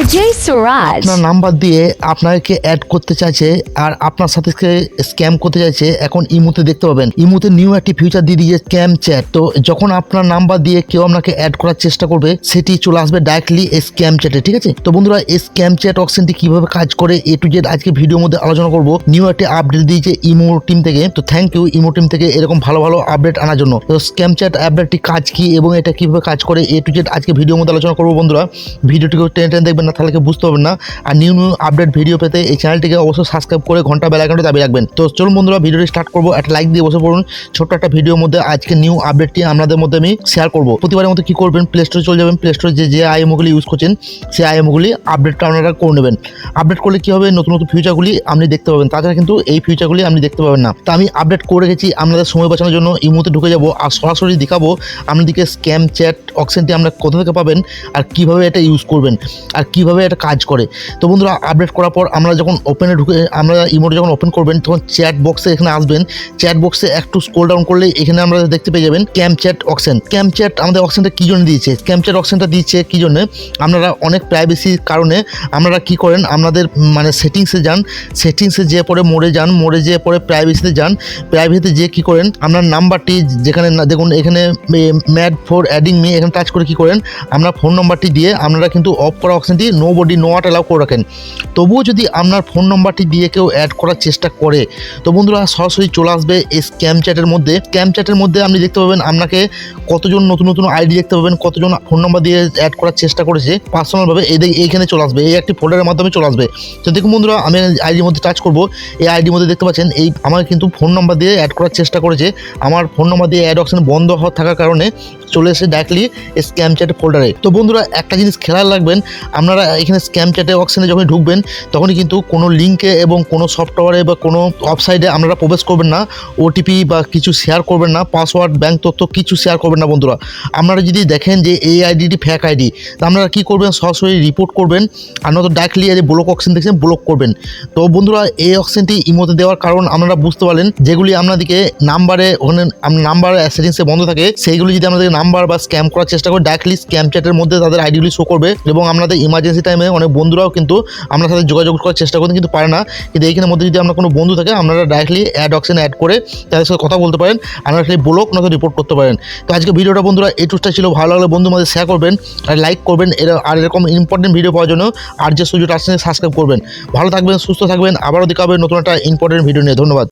RJ Suraj. আপনার number দিয়ে আপনাকে অ্যাড করতে চাইছে আর আপনার সাথে স্ক্যাম করতে চাইছে, এখন ইমুতে দেখতে পাবেন। ইমুতে নিউ একটি ফিউচার দিয়ে দিয়েছে স্ক্যাম চ্যাট তো যখন আপনার নাম্বার দিয়ে কেউ আপনাকে অ্যাড করার চেষ্টা করবে, সেটি চলে আসবে ডাইরেক্টলি স্ক্যাম চ্যাটে ঠিক আছে? তো বন্ধুরা, এই স্ক্যাম চ্যাট অপশনটি কীভাবে কাজ করে, এ টু জেড আজকে ভিডিওর মধ্যে আলোচনা করব। নিউ একটি আপডেট দিয়েছে ইমো টিম থেকে। তো থ্যাংক ইউ ইমো টিম থেকে এরকম ভালো ভালো আপডেট আনার জন্য। তো স্ক্যাম চ্যাট আপডেটটি কাজ কি এবং এটা কীভাবে কাজ করে, এ টু জেড আজকে ভিডিওর মধ্যে আলোচনা করব বন্ধুরা। ভিডিওটিকে টেনে টেনে দেখবেন। না, তাহলে বুঝতে পারবেন না। আর নিউ নিউ আপডেট ভিডিও পেতে এই চ্যানেলটিকে অবশ্যই সাবস্ক্রাইব করে ঘণ্টা বেলা ঘণ্টা দাবি রাখবেন। তো চলুন বন্ধুরা ভিডিওটি স্টার্ট করব। একটা লাইক দিয়ে বসে পড়ুন। ছোট্ট একটা ভিডিওর মধ্যে আজকে নিউ আপডেটটি আপনাদের মধ্যে আমি শেয়ার করব। প্রতিবারের মধ্যে কি করবেন? প্লে স্টোরে চলে যাবেন। প্লে স্টোরে যে যে আইএমওগুলি ইউজ করছেন সেই আইএমওগুলি আপডেটটা আপনারা করে নেবেন। আপডেট করলে কি হবে? নতুন নতুন ফিউচারগুলি আপনি দেখতে পাবেন। তাছাড়া কিন্তু এই ফিউচারগুলি আপনি দেখতে পাবেন না। তো আমি আপডেট করে রেখেছি আপনাদের সময় বাঁচানোর জন্য। ইমোতে ঢুকে যাব আর সরাসরি দেখাবো। আপনাদেরকে স্ক্যাম চ্যাট অপশনটি আমরা কোথা থেকে পাবেন আর কীভাবে এটা ইউজ করবেন আর কীভাবে এটা কাজ করে। তো বন্ধুরা আপডেট করার পর আমরা যখন ওপেনে ঢুকে, আমরা ইমোটে যখন ওপেন করবেন, তখন চ্যাট বক্সে এখানে আসবেন। চ্যাট বক্সে একটু স্ক্রল ডাউন করলে এখানে আমরা দেখতে পেয়ে যাবেন cam chat option cam chat আমাদের অপশনটা কী জন্য দিয়েছে? ক্যাম চ্যাট অপশনটা দিয়েছে কী জন্য? আপনারা অনেক প্রাইভেসির কারণে আপনারা কি করেন? আপনাদের মানে সেটিংসে যান। সেটিংসে যে পরে মোড়ে যান। মোড়ে যেয়ে পরে প্রাইভেসিতে যান। প্রাইভেসিতে যেয়ে কী করেন? আপনার নাম্বারটি যেখানে দেখুন, এখানে ম্যাড ফর অ্যাডিং মি এখানে টাচ করে কি করেন, আপনার ফোন নাম্বারটি দিয়ে আপনারা কিন্তু অফ করা অপশনটি নো বডি নো আট অ্যালাউ করে রাখেন। তবুও যদি আপনার ফোন নাম্বারটি দিয়ে কেউ অ্যাড করার চেষ্টা করে, তো বন্ধুরা সরাসরি চলে আসবে এই স্ক্যাম চ্যাটের মধ্যে। স্ক্যাম চ্যাটের মধ্যে আপনি দেখতে পাবেন আপনাকে কতজন নতুন নতুন আইডি দেখতে পাবেন, কতজন ফোন নাম্বার দিয়ে অ্যাড করার চেষ্টা করেছে পার্সোনালভাবে এই এইখানে চলে আসবে, এই একটি ফোল্ডারের মাধ্যমে চলে আসবে। তো দেখুন বন্ধুরা, আমি আইডির মধ্যে টাচ করব। এই আইডির মধ্যে দেখতে পাচ্ছেন, এই আমার কিন্তু ফোন নাম্বার দিয়ে অ্যাড করার চেষ্টা করেছে। আমার ফোন নাম্বার দিয়ে অ্যাড অপশন বন্ধ হওয়া থাকার কারণে চলে এসে ডাইরেক্টলি স্ক্যাম চ্যাট ফোল্ডারে তো বন্ধুরা, একটা জিনিস খেয়াল রাখবেন, আপনারা এখানে স্ক্যাম চ্যাটে অপশনে যখন ঢুকবেন, তখনই কিন্তু কোনো লিঙ্কে এবং কোনো সফটওয়্যারে বা কোনো ওয়েবসাইটে আপনারা প্রবেশ করবেন না ওটিপি বা কিছু শেয়ার করবেন না পাসওয়ার্ড ব্যাঙ্ক তথ্য কিছু শেয়ার করবেন না বন্ধুরা। আপনারা যদি দেখেন যে এই আইডিটি ফ্যাক আইডি তা আপনারা কী করবেন? সরাসরি রিপোর্ট করবেন আর নয়তো ডাইরেক্টলি এই ব্লক অপশন দেখছেন ব্লক করবেন। তো বন্ধুরা, এই অপশনটি ইমোতে দেওয়ার কারণ আপনারা বুঝতে পারলেন, যেগুলি আপনাদেরকে নাম্বারে ওখানে নাম্বার সেটিংসে বন্ধ থাকে, সেইগুলি যদি আপনাদের নাম্বার বা স্ক্যাম করার চেষ্টা করে ডাইরেক্টলি স্ক্যাম চ্যাটের মধ্যে তাদের আইডিগুলি শো করবে এবং আপনাদের ইমার্জেন্সি টাইমে অনেক বন্ধুরাও কিন্তু আপনার সাথে যোগাযোগ করার চেষ্টা করতে কিন্তু পারে না। কিন্তু এইখানের মধ্যে যদি আপনার কোনো বন্ধু থাকে, আপনারা ডাইরেক্টলি অ্যাড অপশন অ্যাড করে তাদের সাথে কথা বলতে পারেন আপনারা খালি ব্লক নয়তো রিপোর্ট করতে পারেন। তো আজকে ভিডিওটা বন্ধুরা এই টুসটা ছিল। ভালো লাগলে বন্ধু আমাদের শেয়ার করবেন, আর লাইক করবেন আর এরকম ইম্পর্টেন্ট ভিডিও পাওয়ার জন্য আর যে সুযোগ আসছে সাবস্ক্রাইব করবেন। ভালো থাকবেন, সুস্থ থাকবেন, আবারও দেখা হবে নতুন একটা ইম্পর্টেন্ট ভিডিও নিয়ে। ধন্যবাদ।